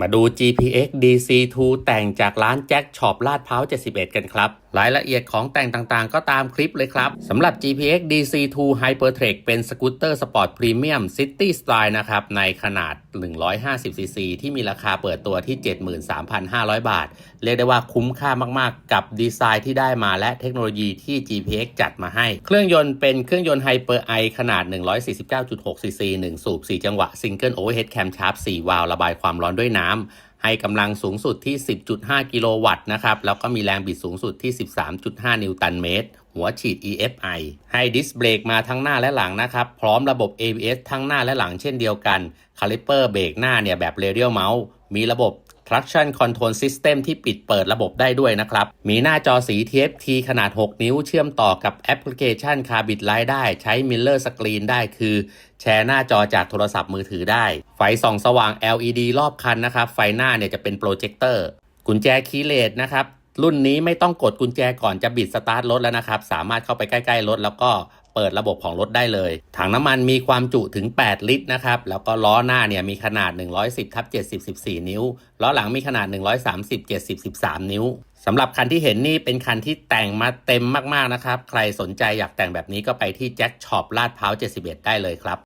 มาดู GPX DC2 แต่งจากร้านแจ็คช็อปลาดพร้าว 71 กันครับ รายละเอียดของแต่งต่างๆ ก็ตามคลิปเลยครับสำหรับ GPX DC2 Hypertrack เป็นสกูตเตอร์สปอร์ตพรีเมียม City Style นะครับ ในขนาด 150cc ที่มีราคาเปิดตัวที่ 73,500 บาท เรียกได้ว่าคุ้มค่ามากๆ กับดีไซน์ที่ได้มาและเทคโนโลยีที่ GPX จัดมาให้ เครื่องยนต์เป็นเครื่องยนต์ Hyper i ขนาด 149.6cc 1 สูบ 4 จังหวะ Single Overhead Camshaft 4 วาล์วระบายความร้อนด้วยน้ำ ให้กำลังสูงสุดที่ 10.5 กิโลวัตต์นะครับ แล้วก็มีแรงบิดสูงสุดที่ 13.5 นิวตันเมตร หัวฉีด EFI ให้ดิสเบรกมาทั้งหน้าและหลังนะครับ พร้อมระบบ ABS ทั้งหน้าและหลังเช่นเดียวกัน คาลิเปอร์เบรกหน้าเนี่ยแบบเรเดียลเมาส์มีระบบ Traction Control System ที่ปิดเปิดระบบได้ด้วยนะครับ มีหน้าจอสี TFT ขนาด 6 นิ้วเชื่อมต่อกับแอปพลิเคชัน Carbit Light ได้ ใช้ Mirror Screen ได้คือ แชร์หน้าจอจากโทรศัพท์มือถือได้ ไฟส่องสว่าง LED รอบคันนะครับ ไฟหน้าเนี่ยจะเป็นโปรเจคเตอร์กุญแจคีย์เลสนะครับ รุ่นนี้ไม่ต้องกดกุญแจก่อนจะบิดสตาร์ทรถแล้วนะครับ สามารถเข้าไปใกล้ๆรถแล้วก็เปิดระบบของรถได้เลย ถังน้ำมันมีความจุถึง 8 ลิตรนะครับ แล้วก็ล้อหน้าเนี่ยมีขนาด 110ทับ70 14 นิ้ว ล้อหลังมีขนาด 130 70 13 นิ้วสำหรับคันที่เห็นนี่เป็นคันที่แต่งมาเต็มมากๆนะครับ ใครสนใจอยากแต่งแบบนี้ก็ไปที่แจ็คช็อปลาดพร้าว 71 ได้เลยครับ